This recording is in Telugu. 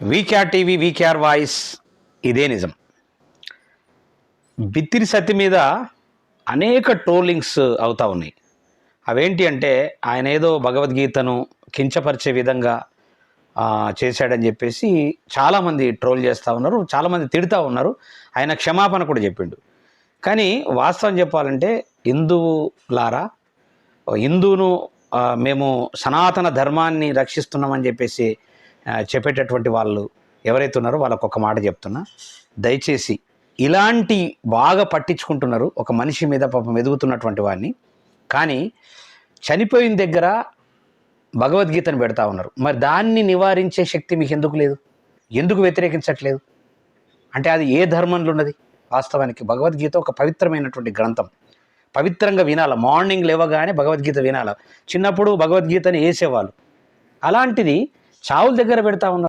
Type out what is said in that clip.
వీకేఆర్ టీవీ వీకేఆర్ వాయిస్ ఇదే నిజం. బిత్తిరి సత్తి మీద అనేక ట్రోలింగ్స్ అవుతా ఉన్నాయి. అవేంటి అంటే ఆయన ఏదో భగవద్గీతను కించపరిచే విధంగా చేశాడని చెప్పేసి చాలామంది ట్రోల్ చేస్తూ ఉన్నారు చాలామంది తిడుతూ ఉన్నారు. ఆయన క్షమాపణ కూడా చెప్పిండు. కానీ వాస్తవం చెప్పాలంటే హిందువులారా హిందువును మేము సనాతన ధర్మాన్ని రక్షిస్తున్నామని చెప్పేసి చెప్పేటటువంటి వాళ్ళు ఎవరైతే ఉన్నారో వాళ్ళకు ఒక మాట చెప్తున్నా. దయచేసి ఇలాంటి బాగా పట్టించుకుంటున్నారు ఒక మనిషి మీద పాపం ఎదుగుతున్నటువంటి వాడిని. కానీ చనిపోయిన దగ్గర భగవద్గీతను పెడతా ఉన్నారు. మరి దాన్ని నివారించే శక్తి మీకు ఎందుకు లేదు? ఎందుకు వ్యతిరేకించట్లేదు? అంటే అది ఏ ధర్మంలో ఉన్నది? వాస్తవానికి భగవద్గీత ఒక పవిత్రమైనటువంటి గ్రంథం. పవిత్రంగా వినాల. మార్నింగ్ లేవగానే భగవద్గీత వినాల. చిన్నప్పుడు భగవద్గీతని వేసేవాళ్ళు అలాంటిది చావుల దగ్గర పెడతా ఉన్నారు.